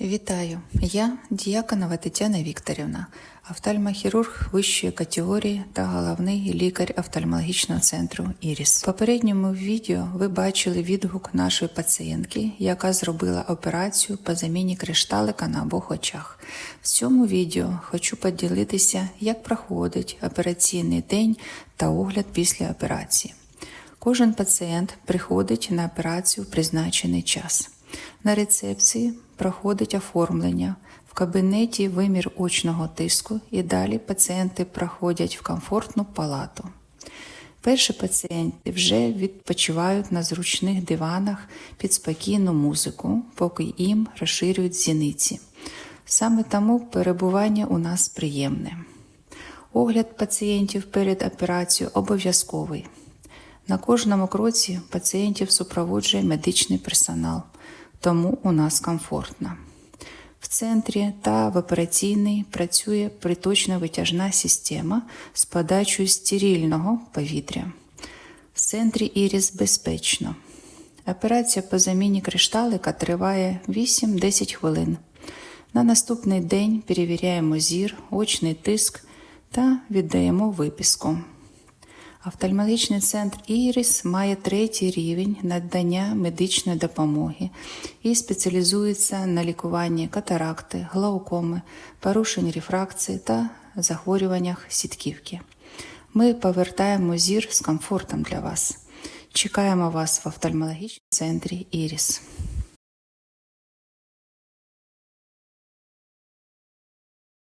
Вітаю, я Діяконова Тетяна Вікторівна, офтальмохірург вищої категорії та головний лікар офтальмологічного центру Іріс. В попередньому відео ви бачили відгук нашої пацієнтки, яка зробила операцію по заміні кришталика на обох очах. В цьому відео хочу поділитися, як проходить операційний день та огляд після операції. Кожен пацієнт приходить на операцію в призначений час. На рецепції проходить оформлення, в кабінеті вимір очного тиску і далі пацієнти проходять в комфортну палату. Перші пацієнти вже відпочивають на зручних диванах під спокійну музику, поки їм розширюють зіниці. Саме тому перебування у нас приємне. Огляд пацієнтів перед операцією обов'язковий. На кожному кроці пацієнтів супроводжує медичний персонал, тому у нас комфортно. В центрі та в операційній працює приточно-витяжна система з подачею стерильного повітря. В центрі Іріс безпечно. Операція по заміні кришталика триває 8-10 хвилин. На наступний день перевіряємо зір, очний тиск та віддаємо виписку. Офтальмологічний центр Іріс має третій рівень надання медичної допомоги і спеціалізується на лікуванні катаракти, глаукоми, порушень рефракції та захворюваннях сітківки. Ми повертаємо зір з комфортом для вас. Чекаємо вас в офтальмологічному центрі Іріс.